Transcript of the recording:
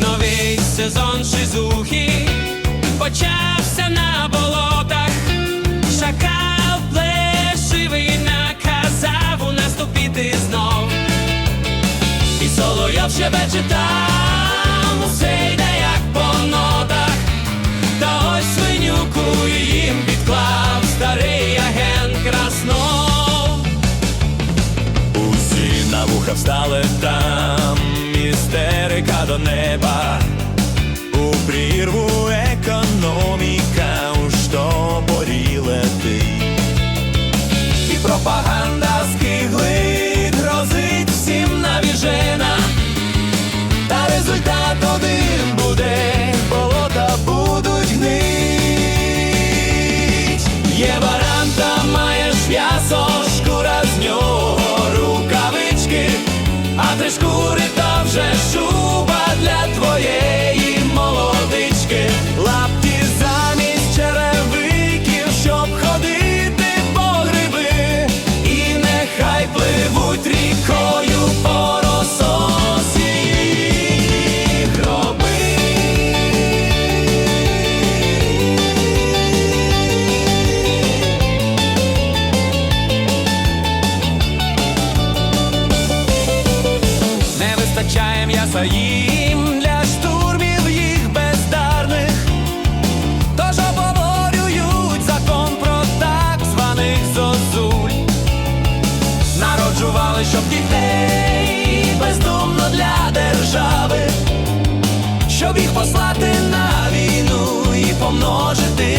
Новий сезон шизухи почався соловйов щебече там, усе йде як по нотах. Та ось свинюку їм підклав старий агент Краснов. Усі на вуха встали там, істерика до неба. У прірву економіка м'яса їм для штурмів їх бездарних, тож обговорюють закон про так званих зозуль, народжували, щоб дітей бездумно для держави, щоб їх послати на війну і помножити.